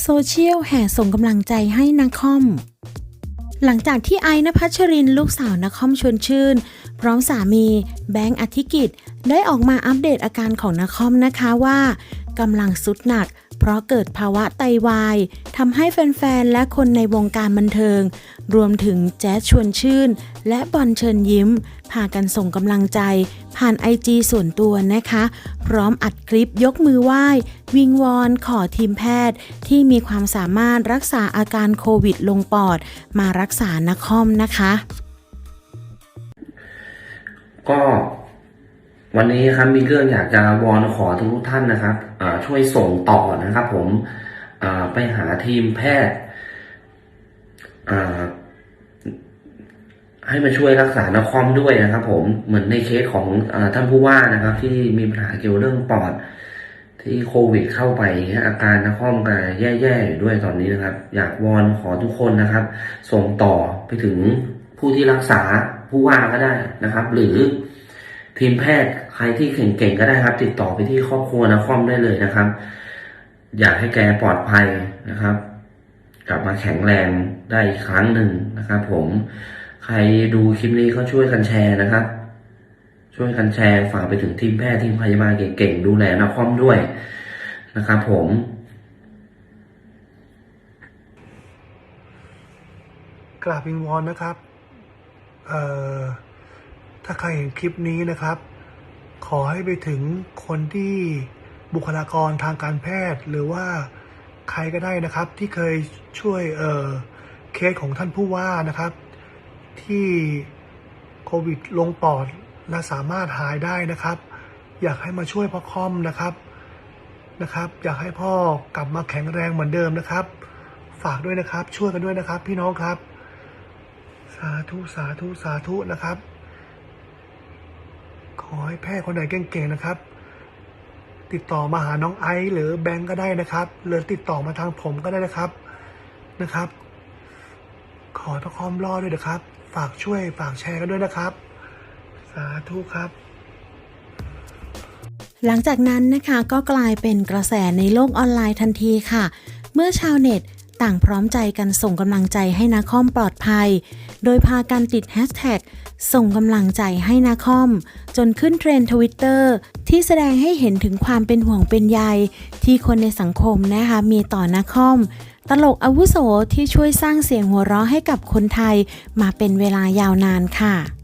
โซเชียลแห่ส่งกำลังใจให้นักคอม หลังจากที่ไอ้นภัชรินลูกสาวนักคอมชวนชื่น พร้อมสามี แบงค์อธิกิจ ได้ออกมาอัปเดตอาการของนักคอมนะคะว่า กำลังสุดหนัก เพราะเกิดภาวะไตวายทำให้แฟนๆ และคนในวงการบันเทิง รวมถึงแจ๊สชวนชื่น และบอลเชิญยิ้ม พากันส่งกำลังใจ ผ่านไอจีส่วนตัวนะคะ พร้อมอัดคลิปยกมือไหว้ วิงวอนขอทีมแพทย์ ที่มีความสามารถรักษาอาการโควิดลงปอด มารักษานคอมนะคะ ก็ วันนี้ครับมีเรื่องอยากจะวอนขอทุกท่านนะครับช่วยส่งต่อนะครับ ผมไปหาทีมแพทย์ให้มาช่วยรักษานครด้วยนะครับ ผมเหมือนในเคสของอท่านผู้ว่านะครับ ที่มีปัญหาเกี่ยวเรื่องปอด ที่โควิดเข้าไปอางเงี้ยอาการนครก็แย่ๆอยู่ด้วยตอนนี้นะครับ อยากวอนขอทุกคนนะครับ ส่งต่อไปถึงผู้ที่รักษาผู้ว่าก็ได้นะครับ หรือ ทีมแพทย์ใครที่เก่งๆก็ได้ครับ ติดต่อไปที่ครอบครัวนครได้เลยนะครับ อยากให้แกปลอดภัยนะครับ กลับมาแข็งแรงได้อีกครั้งหนึ่งนะครับ ผมใครดูคลิปนี้ก็ช่วยกันแชร์นะครับ ช่วยกันแชร์ฝากไปถึงทีมแพทย์ทีมพยาบาลเก่งๆดูแลนครด้วยนะครับผมกราบวิงวอนนะครับ เอ่อ ถ้าใครเห็นคลิปนี้นะครับ ขอให้ไปถึงคนที่บุคลากรทางการแพทย์ หรือว่าใครก็ได้นะครับ ที่เคยช่วยเออเคสของท่านผู้ว่านะครับ ที่โควิดลงปอดและสามารถหายได้นะครับ อยากให้มาช่วยพ่อคอมนะครับนะครับ อยากให้พ่อกลับมาแข็งแรงเหมือนเดิมนะครับ ฝากด้วยนะครับช่วยกันด้วยนะครับ พี่น้องครับ สาธุสาธุสาธุนะครับ อให้แพทย์คนไหนเก่งๆนะครับ ติดต่อมาหาน้องไอซ์หรือแบงก์ก็ได้นะครับ หรือติดต่อมาทางผมก็ได้นะครับนะครับ ขอทุกความรอดด้วยนะครับ ฝากช่วยฝากแชร์กันด้วยนะครับ สาธุครับหลังจากนั้นนะคะก็กลายเป็นกระแสในโลกออนไลน์ทันทีค่ะ เมื่อชาวเน็ต ต่างพร้อมใจกันส่งกำลังใจให้นาคอมปลอดภัย โดยพากันติดแฮชแท็กส่งกำลังใจให้นาคอม จนขึ้นเทรนด์ทวิตเตอร์ที่แสดงให้เห็นถึงความเป็นห่วงเป็นใยที่คนในสังคมนะคะมีต่อนาคอม ตลกอาวุโสที่ช่วยสร้างเสียงหัวเราะให้กับคนไทยมาเป็นเวลายาวนานค่ะ